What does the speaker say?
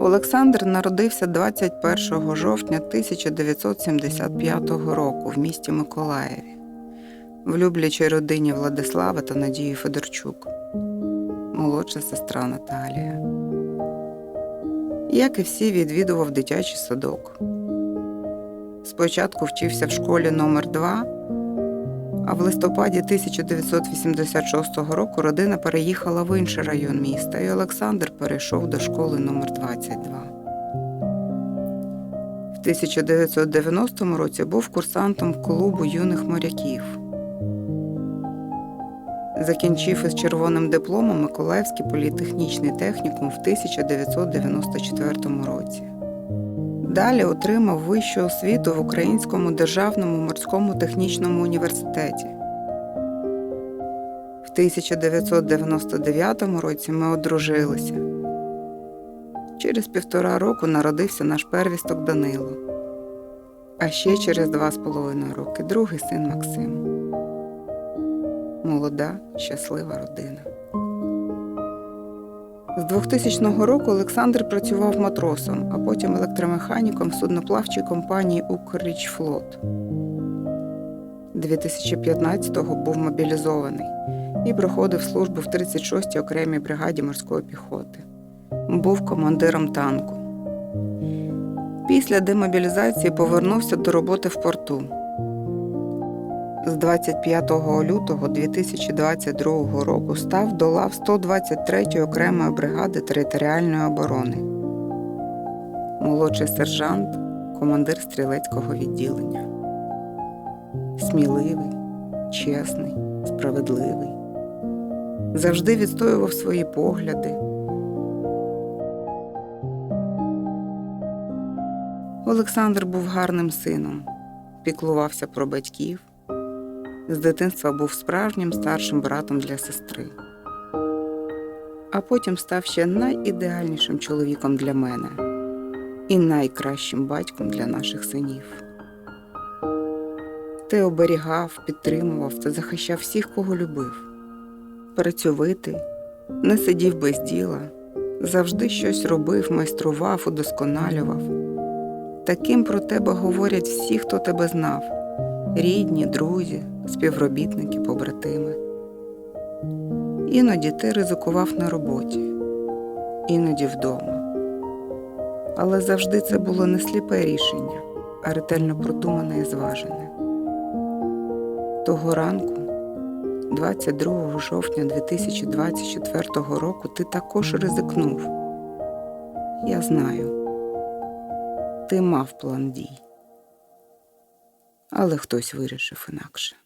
Олександр народився 21 жовтня 1975 року в місті Миколаєві, в люблячій родині Владислава та Надії Федорчук, молодша сестра Наталія. Як і всі, відвідував дитячий садок. Спочатку вчився в школі номер 2 а в листопаді 1986 року родина переїхала в інший район міста, і Олександр перейшов до школи номер 22. В 1990 році був курсантом клубу юних моряків. Закінчив із червоним дипломом Миколаївський політехнічний технікум в 1994 році. Далі отримав вищу освіту в Українському державному морському технічному університеті. В 1999 році ми одружилися. Через півтора року народився наш первісток Данило, а ще через два з половиною роки другий син Максим. Молода, щаслива родина. З 2000 року Олександр працював матросом, а потім електромеханіком в судноплавчій компанії «Укррічфлот». 2015-го був мобілізований і проходив службу в 36-й окремій бригаді морської піхоти. Був командиром танку. Після демобілізації повернувся до роботи в порту. З 25 лютого 2022 року став до лав 123-ї окремої бригади територіальної оборони. Молодший сержант, командир стрілецького відділення. Сміливий, чесний, справедливий. Завжди відстоював свої погляди. Олександр був гарним сином, піклувався про батьків. З дитинства був справжнім старшим братом для сестри. А потім став ще найідеальнішим чоловіком для мене і найкращим батьком для наших синів. Ти оберігав, підтримував та захищав всіх, кого любив. Працьовитий, не сидів без діла, завжди щось робив, майстрував, удосконалював. Таким про тебе говорять всі, хто тебе знав рідні, друзі, співробітники, побратими. Іноді ти ризикував на роботі, іноді вдома. Але завжди це було не сліпе рішення, а ретельно продумане і зважене. Того ранку, 22 жовтня 2024 року, ти також ризикнув. Я знаю, ти мав план дій але хтось вирішив інакше.